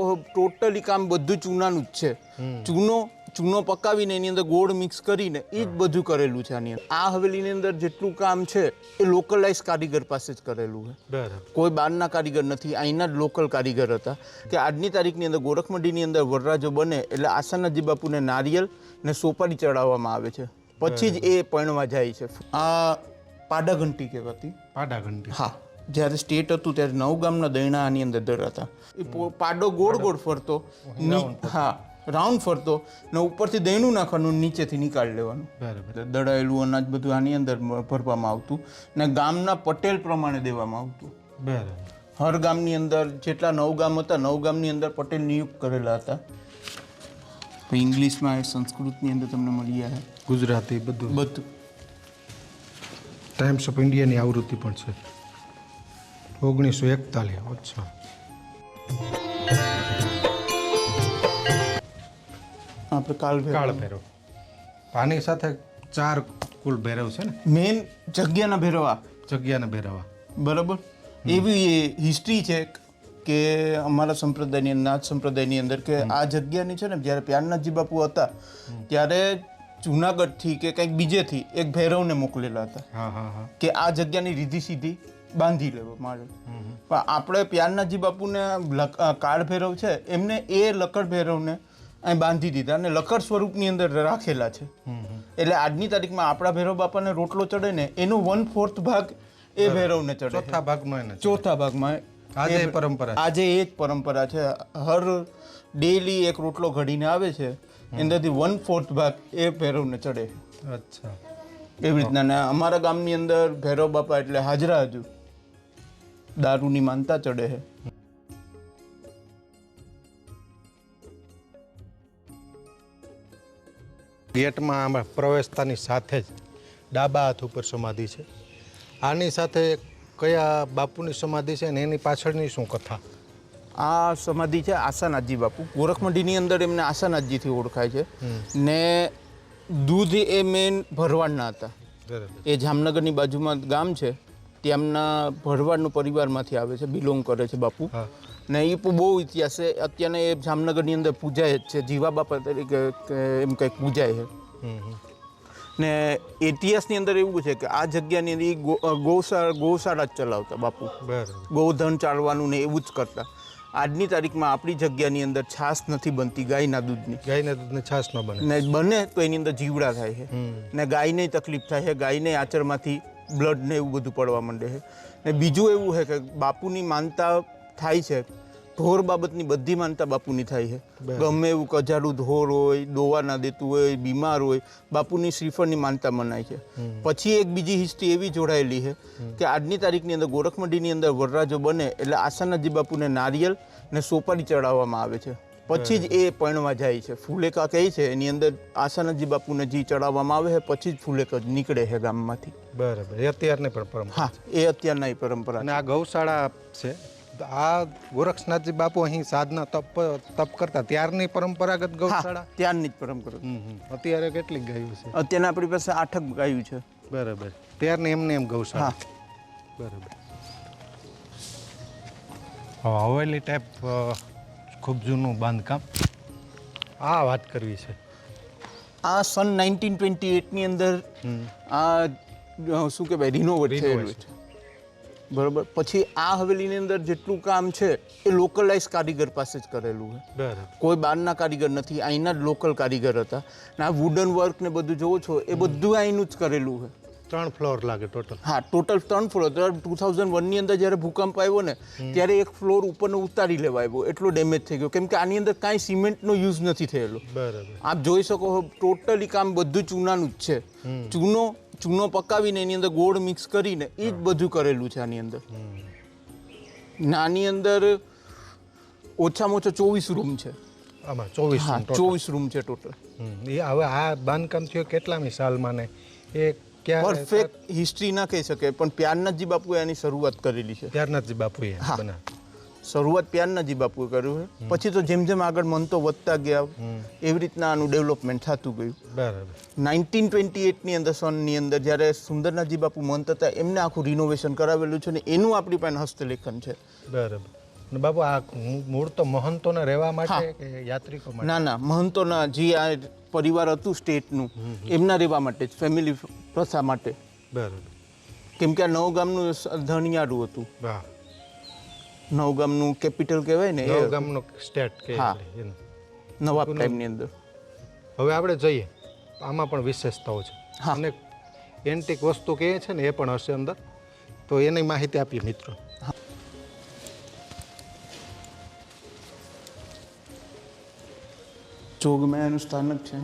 Totally કામ બધું ચૂનાનું જ છે. ચૂનો ચૂનો પકાવીને એની અંદર ગોળ મિક્સ કરીને એ જ બધું કરેલું છે આની અંદર. આ હવેલીની અંદર જેટલું કામ છે એ લોકલાઇઝ કારીગર પાસે જ કરેલું છે. કોઈ બહારના કારીગર નથી અહીંના જ લોકલ કારીગર હતા. કે આજની તારીખની અંદર ગોરખમંડીની અંદર વરરાજો બને એટલે આસાનાજી બાપુને નારિયેલ ને સોપારી ચડાવવામાં આવે છે. પછી જ એ પરણવા જાય છે. આ પાડા ઘંટી કહેવાતી. પાડા ઘંટી હા. જ્યારે સ્ટેટ હતું ત્યારે નવગામના દૈણા આની અંદર દર હતા એ પાડો ગોળ ગોળ ફરતો હા રાઉન્ડ ફરતો ને ઉપરથી દહીણું નાખવાનું નીચેથી નીકાળી લેવાનું. બરાબર. દડાયેલું અનાજ બધું આની અંદર ભરવામાં આવતું ને ગામના પટેલ પ્રમાણે દેવામાં આવતું. બરાબર. હર ગામની અંદર જેટલા નવ ગામ હતા નવ ગામની અંદર પટેલ નિયુક્ત કરેલા હતા. ઇંગ્લિશમાં સંસ્કૃતની અંદર તમને મળી આવે ગુજરાતી બધું. બધું. ટાઈમ્સ ઓફ ઇન્ડિયાની આવૃત્તિ પણ છે. ઓગણીસો એકતાલીસ અચ્છા આપણે કાળ કાળ ભૈરવ. આની સાથે ચાર કુલ ભૈરવ છે ને? મેઇન જગ્યાના ભેરવા. જગ્યાના ભૈરવા. બરાબર? એવી એ હિસ્ટ્રી છે કે અમારા સંપ્રદાયની અંદર, નાથ સંપ્રદાયની અંદર કે આ જગ્યાની છે ને જ્યારે પ્યારનાથજી બાપુ હતા ત્યારે જુનાગઢથી કે કંઈક બીજેથી એક ભૈરવને મોકલેલા હતા. હા હા હા. કે આ જગ્યાની રીધી સીધી બાંધી લેવો માળો પણ આપણે પ્યારનાથજી બાપુને કાળ ભૈરવ છે એમને એ લકડ ભૈરવને અહીં બાંધી દીધા અને લકડ સ્વરૂપની અંદર રાખેલા છે. એટલે આજની તારીખમાં આપણા ભૈરવ બાપાને રોટલો ચડે ને એનો વન ફોર્થ ભાગ એ ભૈરવને ચડે ચોથા ભાગમાં ચોથા ભાગમાં આજે એ- પરંપરા આજે એ જ પરંપરા છે. હર ડેલી એક રોટલો ઘડીને આવે છે એનાથી વન ફોર્થ ભાગ એ ભૈરવને ચડે. અચ્છા. એવી રીતના અમારા ગામની અંદર ભૈરવ બાપા એટલે હાજરા હજુ. દારૂની માનતા ચડે છે ગેટમાં આમાં પ્રવેશતાની સાથે જ ડાબા હાથ ઉપર સમાધિ છે. આની સાથે કયા બાપુની સમાધિ છે ને એની પાછળની શું કથા? આ સમાધિ છે આસાનાથજી બાપુ. ગોરખમંડીની અંદર એમને આસાનાથજીથી ઓળખાય છે. ને દૂધ એ મેન ભરવાડના હતા. એ જામનગરની બાજુમાં ગામ છે. તેમના ભરવાડનો પરિવારમાંથી આવે છે બિલોંગ કરે છે બાપુ. ને એ બહુ ઇતિહાસ છે. અત્યારના એ જામનગરની અંદર પૂજાય જ છે. જીવા બાપા તરીકે એમ કંઈક પૂજાય છે. ને ઇતિહાસની અંદર એવું છે કે આ જગ્યાની અંદર એ ગૌશાળા ગૌશાળા જ ચલાવતા બાપુ. ગૌધન ચાળવાનું ને એવું જ કરતા. આજની તારીખમાં આપણી જગ્યાની અંદર છાશ નથી બનતી ગાયના દૂધની. ગાયના દૂધને છાશ ન બને. ને બને તો એની અંદર જીવડા થાય છે. ને ગાયને તકલીફ થાય છે. ગાયને આચરમાંથી બ્લડ ને એવું બધું પડવા માંડે છે. ને બીજું એવું છે કે બાપુની માનતા થાય છે ઢોર બાબતની બધી માનતા બાપુની થાય છે. ગમે એવું કજાડું ઢોર હોય દોવા ના દેતું હોય બીમાર હોય બાપુની શ્રીફળની માનતા મનાય છે. પછી એક બીજી હિસ્ટ્રી એવી જોડાયેલી છે કે આજની તારીખની અંદર ગોરખમંડીની અંદર વરરાજો બને એટલે આસાનાજી બાપુને નારિયેલ ને સોપારી ચડાવવામાં આવે છે. પછી જ એ પરણવા જાય છે. ફૂલેકા કહે છે એની અંદર આસાનાજી બાપુને જી ચડાવવામાં આવે છે પછી જ ફૂલેકા નીકળે છે ગામમાંથી. બરાબર. એ અત્યારની પણ પરંપરા. હા એ અત્યારના પરંપરા અને આ ગૌશાળા છે. આ ગોરક્ષનાથજી બાપુ અહીં સાધના તપ તપ કરતા ત્યારની પરંપરાગત ગૌશાળા? ત્યારની જ પરંપરા. અત્યારે કેટલી ગાયું છે? અત્યારના આપણી પાસે આઠક ગાયું છે. બરાબર. ત્યારની એમને એમ હા. ગૌશાળા બરાબર હવેલી ટાઈપ ખૂબ જૂનું બાંધકામ. આ વાત કરવી છે. આ સન નાઇન્ટીન ટ્વેન્ટી એટની અંદર આ શું કહેવાય રિનોવેટ થયેલું છે. બરોબર? પછી આ હવેલીની અંદર જેટલું કામ છે એ લોકલાઇઝ કારીગર પાસે જ કરેલું છે. બરાબર. કોઈ બહારના કારીગર નથી અહીંના જ લોકલ કારીગર હતા. ને આ વુડન વર્ક ને બધું જોવો છો એ બધું અહીંનું જ કરેલું છે. ત્રણ ફ્લોર લાગે ટોટલ. હા ટોટલ ત્રણ ફ્લોર. ટુ થાઉઝન્ડ વનની અંદર જ્યારે ભૂકંપ આવ્યો ને ત્યારે એક ફ્લોર ઉપરનો ઉતારી લેવા આવ્યો એટલો ડેમેજ થઈ ગયો. કેમ કે આની અંદર કાંઈ સિમેન્ટનો યુઝ નથી થયેલો. બરાબર. આપ જોઈ શકો છો ટોટલી કામ બધું ચૂનાનું જ છે. ચૂનો ચૂનો પકાવીને એની અંદર ગોળ મિક્સ કરીને એ જ બધું કરેલું છે આની અંદર. ને આની અંદર ઓછામાં ઓછા ચોવીસ રૂમ છે. આમાં ચોવીસ હા ચોવીસ રૂમ છે ટોટલ. એ હવે આ બાંધકામ થયો કેટલામી સાલમાં ને? એ પરફેક્ટ હિસ્ટ્રી ના કહી શકે પણ પ્યારનાથજી બાપુએ એની શરૂઆત કરેલી છે. પ્યારનાથજી બાપુએ હા. શરૂઆત પ્યારનાથજી બાપુએ કર્યું છે પછી તો જેમ જેમ આગળ મનતો વધતા ગયા એવી રીતના આનું ડેવલપમેન્ટ થતું ગયું. બરાબર. નાઇન્ટીન ટ્વેન્ટી એટની અંદર સનની અંદર જ્યારે સુંદરનાથજી બાપુ મંત હતા એમને આખું રિનોવેશન કરાવેલું છે ને એનું આપણી પાસે હસ્તલેખન છે. બરાબર. અને બાબુ આ મૂળ તો મહંતોને રહેવા માટે કે યાત્રિકો માટે? ના ના મહંતોના જે આ પરિવાર હતું સ્ટેટનું એમના રહેવા માટે જ ફેમિલી પ્રથા માટે. બરાબર. કેમ કે આ નવગામનું ધણિયારું હતું. વાહ નવગામનું કેપિટલ કહેવાય ને એ ગામનો સ્ટેટ કે. નવાબ ટાઈમની અંદર. હવે આપણે જઈએ. આમાં પણ વિશેષતાઓ છે. હા. અને એન્ટિક વસ્તુ કહે છે ને એ પણ હશે અંદર. તો એની માહિતી આપીએ મિત્રો. જોગમાયાનું સ્થાનક છે.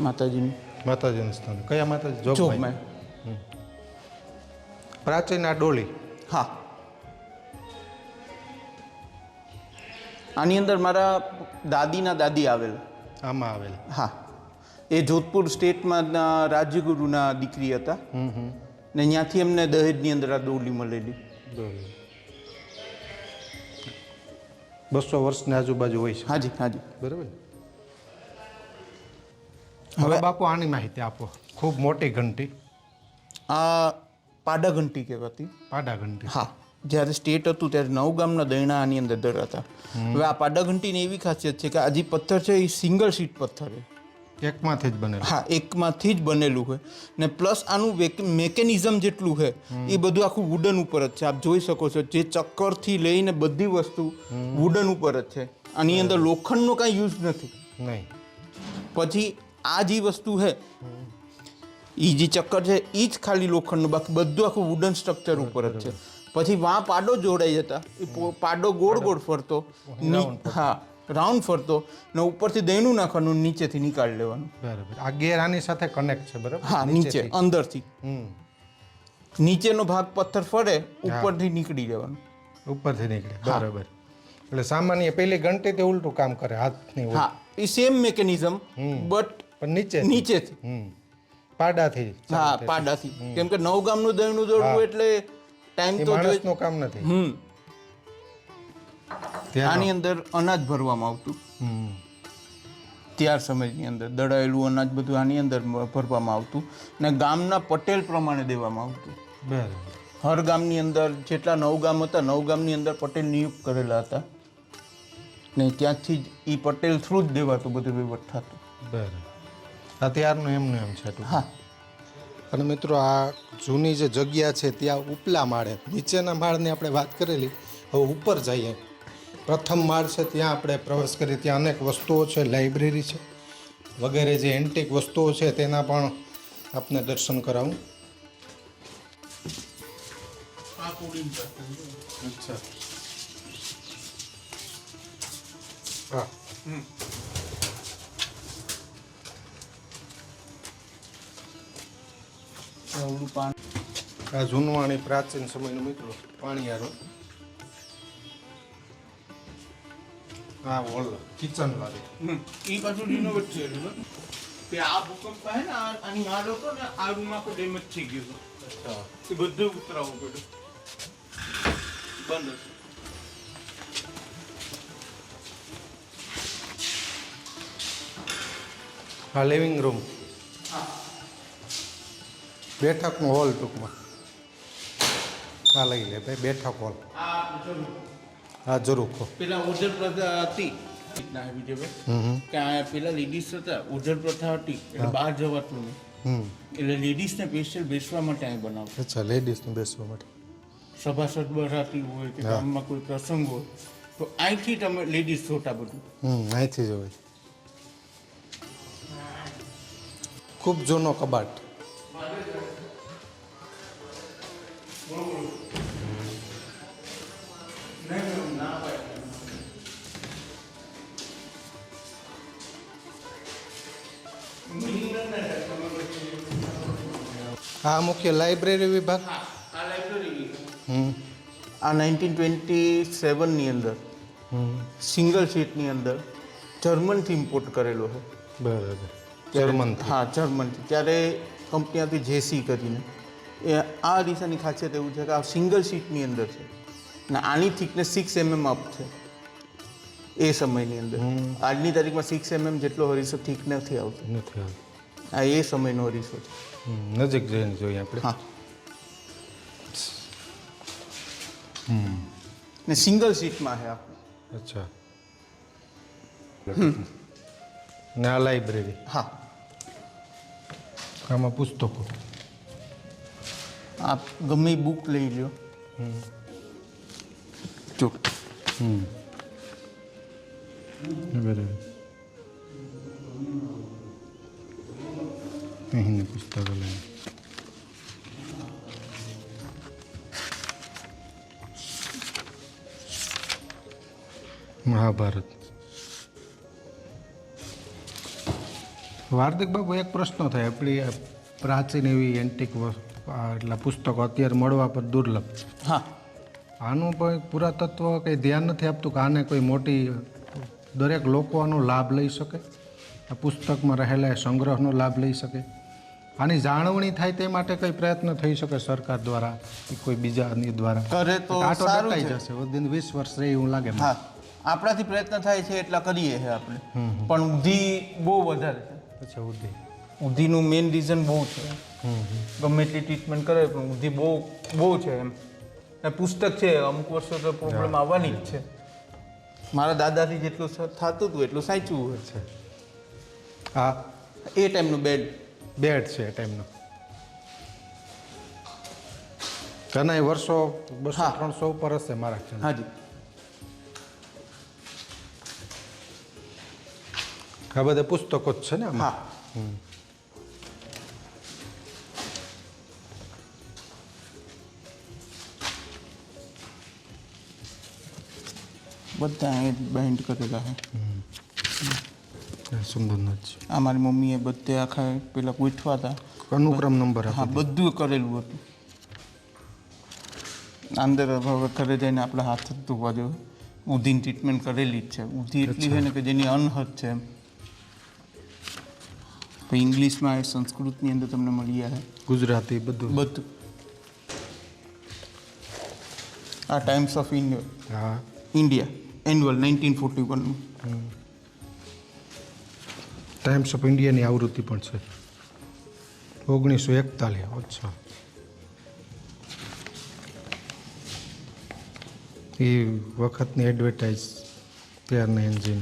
માતાજીનું. માતાજીનું સ્થાન. કયા માતાજી? જોગમાયા જોગમાયા પ્રાચીન આ ડોલી. હા. આની અંદર મારા દાદીના દાદી આવેલ. આમાં આવેલ. હા. એ જોધપુર સ્ટેટમાં રાજ્યગુરુના દીકરી હતા. ને ત્યાંથી એમને દહેજની અંદર આ ડોલી મળેલી. ડોલી. બસો વર્ષની આજુબાજુ હોય છે. હાજી હાજી. બરાબર? હવે બાપુ આની માહિતી આપો. ખૂબ મોટી ઘંટી. આ પાડા ઘંટી કહેવાતી. પાડા ઘંટી. હા જ્યારે સ્ટેટ હતું ત્યારે નવ ગામના દયણા આની અંદર દર હતા હવે આ પાડા ઘંટીની એવી ખાસિયત છે કે આ જે પથ્થર છે એ સિંગલ શીટ પથ્થર છે. એકમાંથી જ બનેલું. હા એકમાંથી જ બનેલું હોય. ને પ્લસ આનું મેકેનિઝમ જેટલું છે એ બધું આખું વુડન ઉપર જ છે. આપ જોઈ શકો છો જે ચક્કરથી લઈને બધી વસ્તુ વુડન ઉપર જ છે. આની અંદર લોખંડનો કાંઈ યુઝ નથી. નહીં. પછી આ જે વસ્તુ છે એ જે ચક્કર છે એ જ ખાલી લોખંડનું બાકી બધું આખું વુડન સ્ટ્રક્ચર ઉપર જ છે. પછી વાં પાડો જોડાઈ જતા એ પાડો ગોળ ગોળ ફરતો. હા રાઉન્ડ ફરતો ને ઉપરથી દહીંનું નાખવાનું નીચેથી નીકાળી લેવાનું. બરાબર. આ ગેર આની સાથે કનેક્ટ છે બરાબર? હા નીચે અંદરથી. નીચેનો ભાગ પથ્થર ફરે ઉપરથી નીકળી જવાનું ઉપરથી નીકળે બરાબર. એટલે સામાન્ય પેલી તે ઉલટું કામ કરે હાથની હા એ સેમ મેકેનિઝમ બટ પણ નીચે નીચેથી. પાડાથી હા પાડાથી. કેમ કે નવગામનું દહીંનું દોડવું એટલે ટાઈમ તો માણસનું કામ નથી. હમ. આની અંદર અનાજ ભરવામાં આવતું. ત્યાર સમયની અંદર દળાયેલું અનાજ બધું આની અંદર ભરવામાં આવતું ને ગામના પટેલ પ્રમાણે દેવામાં આવતું. બરાબર. હર ગામની અંદર જેટલા નવ ગામ હતા નવ ગામની અંદર પટેલ નિયુક્ત કરેલા હતા. ને ત્યાંથી જ એ પટેલ થ્રુ જ દેવાતું બધું વહીવટ થતું. બરાબર. અત્યારનું એમનું એમ છે. હા. અને મિત્રો આ જૂની જે જગ્યા છે ત્યાં ઉપલા માળે નીચેના માળની આપણે વાત કરેલી હવે ઉપર જઈએ. પ્રથમ માળ છે ત્યાં આપણે પ્રવેશ કરીએ. ત્યાં અનેક વસ્તુઓ છે લાઇબ્રેરી છે વગેરે જે એન્ટિક વસ્તુઓ છે તેના પણ આપને દર્શન કરાવું. અચ્છા. હા. આ જૂનવાણી પ્રાચીન સમયનું મિત્રો પાણીયારો. કિચન વાળી એ બાજુ રિનોવેટ થયેલું ને કે આ ભૂકંપ થાય ને આ- લોકો ને આ રૂમ આખો ડેમેજ થઈ ગયો અચ્છા બધું ઉતરાવવું પડ્યું બંધ હા લિવિંગ રૂમ બેઠકનો હોલ ટૂંકમાં આ લઈ લે ભાઈ બેઠક હોલ આ આ જરૂર પેલા ઓઝર પ્રથા હતી. કે પેલા લેડીઝ હતા ઓઝર પ્રથા હતી. એટલે બહાર જવાતું નહીં. એટલે લેડીઝને સ્પેશિયલ બેસવા માટે અહીં બનાવતા. અચ્છા લેડીઝને બેસવા માટે. સભાસદ બરાતી હોય કે ગામમાં કોઈ પ્રસંગ હોય તો અહીંથી તમે લેડીઝ છોટા બધું. હમ અહીંથી જ હોય. ખૂબ જૂનો કબાટ. આ મુખ્ય લાઇબ્રેરી વિભાગ? આ લાઇબ્રેરી હમ. આ નાઇન્ટીન ટ્વેન્ટી સેવનની અંદર. હમ. સિંગલ સીટની અંદર જર્મનથી ઇમ્પોર્ટ કરેલો છે. બરાબર. જર્મન હા જર્મનથી ત્યારે કંપની હતી જેસી કરીને. એ આ રીસાની ખાસિયત એવું છે કે આ સિંગલ સીટની અંદર છે. ને આની થિકનેસ સિક્સ એમએમ અપ છે. એ સમયની અંદર. આજની તારીખમાં સિક્સ એમએમ જેટલો હરીસો થીક નથી આવતો. નથી આવતું. આ એ સમયનો અરીસો છે. નજીક જઈને જોઈએ આપણે. હા. ને સિંગલ સીટમાં છે આપણે. અચ્છા. ને આ લાઇબ્રેરી. હા. આમાં પુસ્તકો. આપ ગમે બુક લઈ લ્યો. જો. હમ. બરાબર અહીંની પુસ્તકાલય મહાભારત વાર્દિક બાબુ એક પ્રશ્ન થાય આપણી પ્રાચીન એવી એન્ટિક એટલા પુસ્તકો અત્યારે મળવા પર દુર્લભ હા આનું પણ પુરાતત્વ કંઈ ધ્યાન નથી આપતું કે આને કોઈ મોટી દરેક લોકો આનો લાભ લઈ શકે આ પુસ્તકમાં રહેલા સંગ્રહનો લાભ લઈ શકે આની જાળવણી થાય તે માટે કંઈ પ્રયત્ન થઈ શકે સરકાર દ્વારા કે કોઈ બીજાની દ્વારા? કરે તો સારું જશે વધી વીસ વર્ષ રહે એવું લાગે હા. આપણાથી પ્રયત્ન થાય છે એટલા કરીએ છે આપણે. પણ ઊંધી બહુ વધારે છે. અચ્છા ઉદય ઊંધીનું મેઇન રીઝન બહુ છે. ગમે એટલી ટ્રીટમેન્ટ કરે પણ ઊંધી બહુ બહુ છે એમ. પુસ્તક છે અમુક વર્ષો તો પ્રોબ્લેમ આવવાની જ છે. મારા દાદાથી જેટલું થતું હતું એટલું સાચું હોય છે. હા. એ ટાઈમનું બેડ બેડ છે એ ટાઈમનો ઘણા વર્ષો બસો હા. ત્રણસો ઉપર હશે મારા ખ્યાલ. હાજી. આ બધા પુસ્તકો જ છે ને આમાં? હા. બધા અહીં બાઇન્ડ કરેલા છે. એ નથી આ મારી મમ્મીએ બધે આખા પેલા ગોઠવા હતા. અનુક્રમ નંબર હા બધું કરેલું હતું. અંદર હવે ઘરે જઈને આપણે હાથ જ ધોવા જોઈએ ઉધીની ટ્રીટમેન્ટ કરેલી જ છે. ઉધી એટલી છે ને કે જેની અનહદ છે એમ. ઇંગ્લિશમાં એ સંસ્કૃતની અંદર તમને મળી આવે ગુજરાતી બધું. બધું. આ ટાઈમ્સ ઓફ ઇન્ડિયા હા. ઇન્ડિયા એન્યુઅલ નાઇન્ટીન ફોર્ટી વનનું ટાઈમ્સ ઓફ ઇન્ડિયાની આવૃત્તિ પણ છે. ઓગણીસો એકતાલીસ અચ્છા. એ વખતની એડવર્ટાઇઝ ત્યારના એન્જિન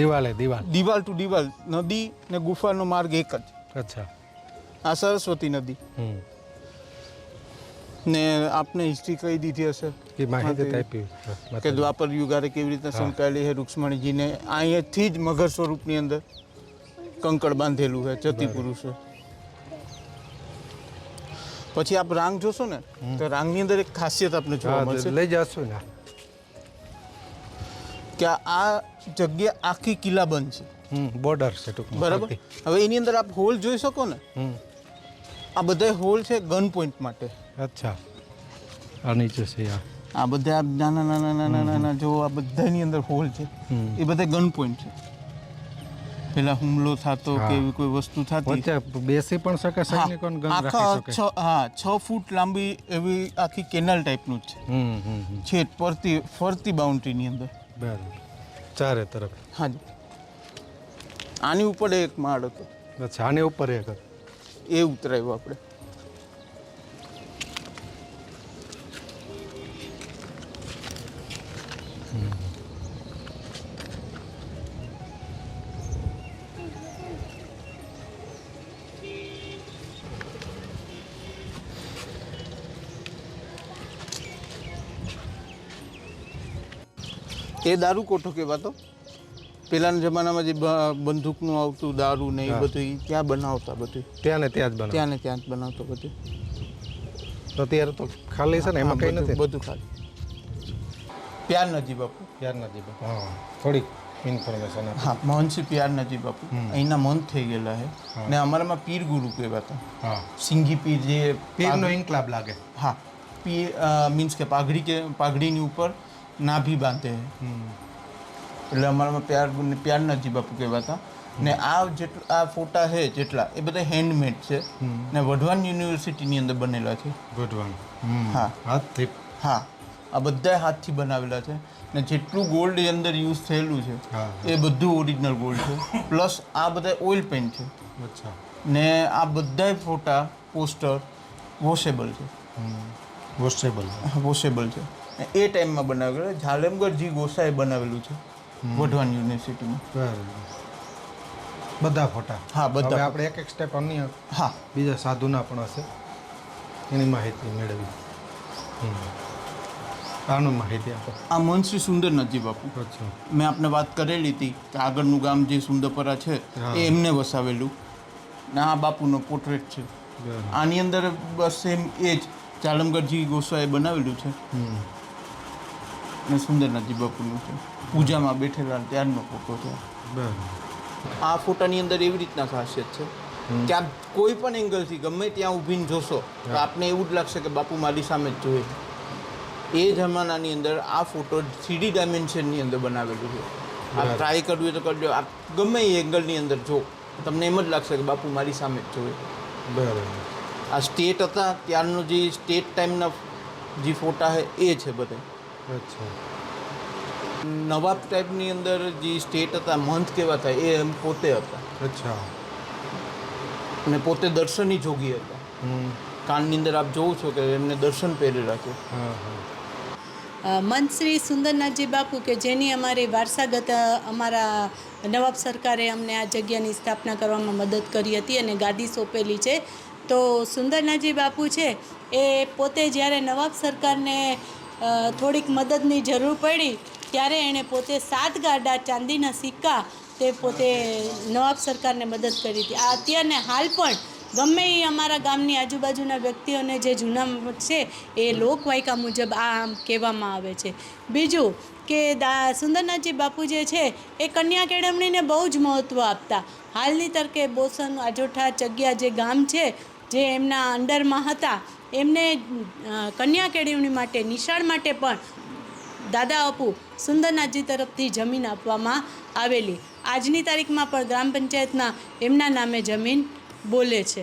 દિવાલે દિવાલ. દિવાલ ટુ દિવાલ નદી ને ગુફાનો માર્ગ એક જ. અચ્છા. આ સરસ્વતી નદી. ને આપને હિસ્ટ્રી કહી દીધી હશે. કે માહિતી આપી. કે દ્વાપર યુગારે કેવી રીતે સંકળાયેલી છે રૂક્ષ્મણીજીને. અહીંયાથી જ મગર સ્વરૂપની અંદર કંકડ બાંધેલું છે જતી પુરુષે પછી આપ રાંગ જોશો ને તો રાંગની અંદર એક ખાસિયત આપને જોવા મળશે. લઈ જશો ને. કે આ જગ્યા આખી કિલ્લાબંધ છે. બોર્ડર છે ટૂંકમાં. બરાબર? હવે એની અંદર આપ હોલ જોઈ શકો ને? આ બધા હોલ છે ગન પોઈન્ટ માટે. અચ્છા. આ નીચે છે આ. આ બધા નાના નાના નાના નાના જો આ બધાની અંદર હોલ છે એ બધા ગન પોઈન્ટ છે. પેલા હુમલો થતો કે એવી કોઈ વસ્તુ થતી. બેસી પણ શકે હા, સૈનિકોને ગન રાખી શકે. છ હા છ ફૂટ લાંબી એવી આખી કેનાલ ટાઈપનું જ છે. હમ હમ હમ. છેદ ફરતી ફરતી બાઉન્ડ્રીની અંદર. બરાબર. ચારે તરફ. હાજી આની ઉપર એક માળ હતો. અચ્છા આની ઉપર એક એ ઉતરાયું આપણે. એ દારૂ કોઠો કહેવાતો? પેલાના જમાનામાં જે બંદૂકનું આવતું દારૂ ને એ બધું ત્યાં બનાવતા બધું. ત્યાં ને ત્યાં જ બને ત્યાં ને ત્યાં જ બનાવતો બધું. તો અત્યારે તો ખાલી છે ને? એમાં હા, કઈ નથી? બધું ખાલી. પ્યાર નજી બાપુ. ત્યાર નથી હા થોડી ઇન્ફોર્મેશન હા મહંસી પ્યાર નજી બાપુ. અહીંના મન થઈ ગયેલા છે ને અમારામાં પીર ગુરુ કહેવાતા. હા. સિંઘી પીર જે પીરનો ઇન્કલાબ લાગે. હા. પીર મીન્સ કે પાઘડી કે પાઘડીની ઉપર નાભી બાંધે. એટલે અમારામાં પ્યાર પ્યારના પ્યાર નજી બાપુ કહેવાતા. ને આ જેટલા આ ફોટા છે જેટલા એ બધા હેન્ડમેડ છે. ને વઢવાણ યુનિવર્સિટીની અંદર બનેલા છે. વઢવાન હા. હાથથી હા. આ બધા હાથથી બનાવેલા છે. ને જેટલું ગોલ્ડ એ અંદર યુઝ થયેલું છે એ બધું ઓરિજિનલ ગોલ્ડ છે. પ્લસ આ બધા ઓઇલ પેન્ટ છે. અચ્છા. ને આ બધાય ફોટા પોસ્ટર વોશેબલ છે. વોશેબલ વોશેબલ છે. એ ટાઈમમાં બનાવેલું ઝાલમગઢજી ગોસાએ બનાવેલું છે. વઢવાન યુનિવર્સિટીમાં. બધા ફોટા. હા, બધા આપણે એક એક સ્ટેપ અન્ય હા. બીજા સાધુના પણ હશે. એની માહિતી મેળવી. આનું માહિતી આપો. આ મનશ્રી સુંદરનાથજી બાપુ અચ્છા. મેં આપને વાત કરેલી હતી કે આગળનું ગામ જે સુંદરપરા છે એ એમને વસાવેલું. ને આ બાપુનો પોર્ટ્રેટ છે. આની અંદર બસ સેમ એ જ ચાલમગઢજી ગોસ્વાએ બનાવેલું છે. ને સુંદરનાથજી બાપુનું છે. પૂજામાં બેઠેલા ત્યારનો ફોટો છે. બરાબર. આ ફોટાની અંદર એવી રીતના ખાસિયત છે કે આપ કોઈ પણ એંગલથી ગમે ત્યાં ઊભીને જોશો તો આપને એવું જ લાગશે કે બાપુ મારી સામે જ જોઈએ એ જમાનાની અંદર આ ફોટો થ્રીડી ડાયમેન્શનની અંદર બનાવેલું છે. આપ ટ્રાય કરવું હોય તો કરજો. આપ ગમે એ એંગલની અંદર જો તમને એમ જ લાગશે કે બાપુ મારી સામે જ જોઈએ બરાબર. આ સ્ટેટ હતા ત્યારનો જે સ્ટેટ ટાઈમના જે ફોટા છે એ છે બધા. નવાબ ટાઈપની અંદર જે સ્ટેટ હતા મંથ કહેવાતા એ એમ પોતે હતા. અચ્છા. અને પોતે દર્શનની જોગી હતા. કાનની અંદર આપ જોવો છો કે એમને દર્શન પહેરી રાખ્યું. હા હા. અ, શ્રી સુંદરનાથજી બાપુ કે જેની અમારી વારસાગત અમારા નવાબ સરકારે અમને આ જગ્યાની સ્થાપના કરવામાં મદદ કરી હતી અને ગાદી સોંપેલી છે. તો સુંદરનાથજી બાપુ છે એ પોતે જ્યારે નવાબ સરકારને થોડીક મદદની જરૂર પડી, ત્યારે એણે પોતે સાત ગાડા ચાંદીના સિક્કા તે પોતે નવાબ સરકારને મદદ કરી હતી. આ અત્યારને હાલ પણ ગમે એ અમારા ગામની આજુબાજુના વ્યક્તિઓને જે જૂના છે, એ લોકવાયકા મુજબ આ આમ કહેવામાં આવે છે. બીજું કે દા, સુંદરનાથજી બાપુ જે છે, એ કન્યા કેળવણીને બહુ જ મહત્ત્વ આપતા. હાલની તરકે બોસન આજોઠા ચગ્યા જે ગામ છે જે એમના અંડરમાં હતા, એમને કન્યા કેળવણી માટે, નિશાળ માટે પણ દાદા અપુ સુંદરનાથજી તરફથી જમીન આપવામાં આવેલી. આજની તારીખમાં પણ ગ્રામ પંચાયતના એમના નામે જમીન બોલે છે.